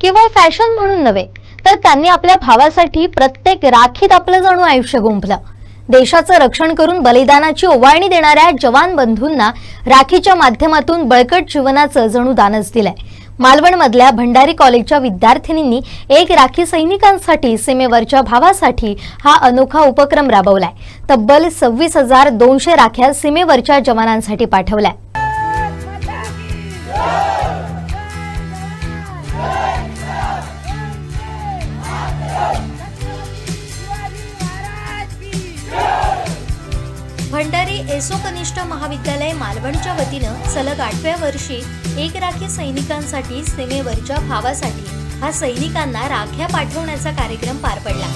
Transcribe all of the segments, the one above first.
केवळ फॅशन म्हणून नव्हे तर त्यांनी आपल्या भावासाठी प्रत्येक राखीत आपलं जणू आयुष्य गुंफलं. देशाचं रक्षण करून बलिदानाची ओवाळणी देणाऱ्या जवान बंधूंना राखीच्या माध्यमातून बळकट जीवनाचं जणू दानच दिलंय. मालवणमधल्या भंडारी कॉलेजच्या विद्यार्थिनींनी एक राखी सैनिकांसाठी सीमेवरच्या भावासाठी हा अनोखा उपक्रम राबवलाय. तब्बल सव्वीस हजार दोनशे राख्या सीमेवरच्या जवानांसाठी पाठवल्या भंडारी एसो कनिष्ठ महाविद्यालय मालवणच्या वतीनं सलग आठव्या वर्षी एक राखी सैनिकांसाठी सीमेवरच्या भावासाठी हा सैनिकांना राख्या पाठवण्याचा कार्यक्रम पार पडला.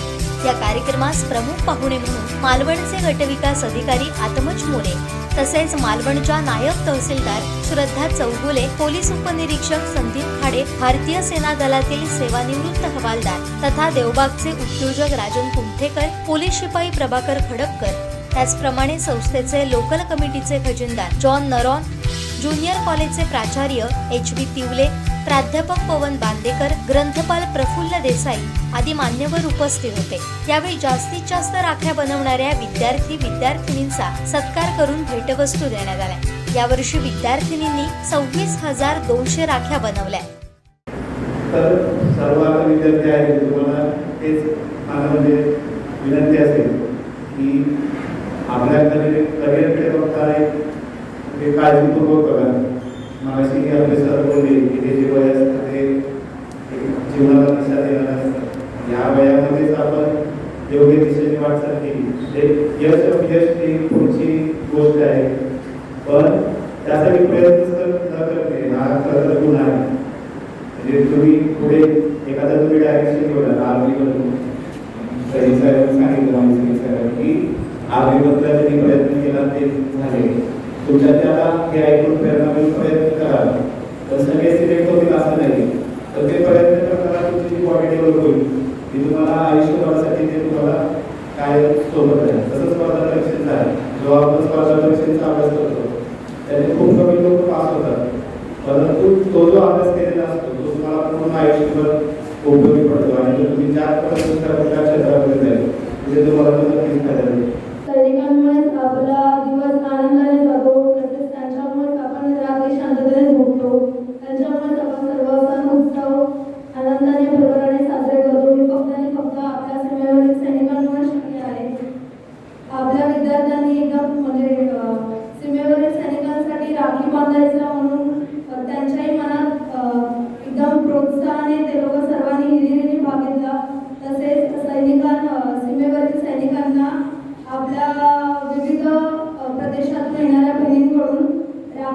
या कार्यक्रमास प्रमुख पाहुणे म्हणून मालवणचे गटविकास अधिकारी आत्मज मोरे तसेच मालवणच्या नायब तहसीलदार श्रद्धा चौगुले पोलीस उपनिरीक्षक संदीप खाडे भारतीय सेना दलातील सेवानिवृत्त हवालदार तथा देवबागचे उद्योजक राजन कुमठेकर पोलीस शिपाई प्रभाकर खडपकर त्याचप्रमाणे संस्थेचे लोकल कमिटीचे खजिनदार जॉन नरॉन ज्युनियर कॉलेजचे प्राचार्य एच बी तिवले प्राध्यापक पवन बांदेकर ग्रंथपाल प्रफुल्ल देसाई आदी मान्यवर उपस्थित होते. यावेळी जास्तीत जास्त राख्या बनवणाऱ्या विद्यार्थी विद्यार्थिनींचा सत्कार करून भेटवस्तू देण्यात आल्या. यावर्षी विद्यार्थिनींनी सव्वीस हजार दोनशे राख्या बनवल्या. तर सर्व आता विद्यार्थी आहेत तुम्हाला तेच मला म्हणजे विनंती असेल की आपल्या करिअर करिअरकडे बघता एक ते काळजीपूर्वक बघा. मागाशी की आपले सर बोलले की ते जे वय असतं ते जीवनाला दिशा देणार असतं या वयामध्येच आपण योग्य दिशेने वाटचाल केली. ते यश अपयश ही पुढची गोष्ट आहे. पण त्यासाठी प्रयत्न तर न करणे हा खरं तर गुन्हा आहे. म्हणजे तुम्ही पुढे एखादा तुम्ही डायरेक्शन निवडा आर्मी बद्दल सैनिक सांगितलं आम्ही सैनिक साहेबांनी की आर्मी बद्दल त्यांनी प्रयत्न केला ते झाले तुमच्या त्याला हे ऐकून प्रेरणा मिळून प्रयत्न करा. तर सगळे सिलेक्ट होतील असं नाही. तर ते प्रयत्न करताना तुमची जी बॉडी डेव्हलप होईल ती तुम्हाला आयुष्यभरासाठी ते तुम्हाला काय सोबत आहे. तसंच स्पर्धा परीक्षेचा आहे जेव्हा आपण स्पर्धा परीक्षेचा अभ्यास करतो त्याने खूप कमी लोक पास होतात. परंतु तो जो अभ्यास केलेला असतो तो तुम्हाला पूर्ण आयुष्यभर उपयोगी पडतो. आणि जर तुम्ही ज्या प्रकारच्या क्षेत्रामध्ये जाईल तिथे तुम्हाला नक्कीच फायदा मिळतो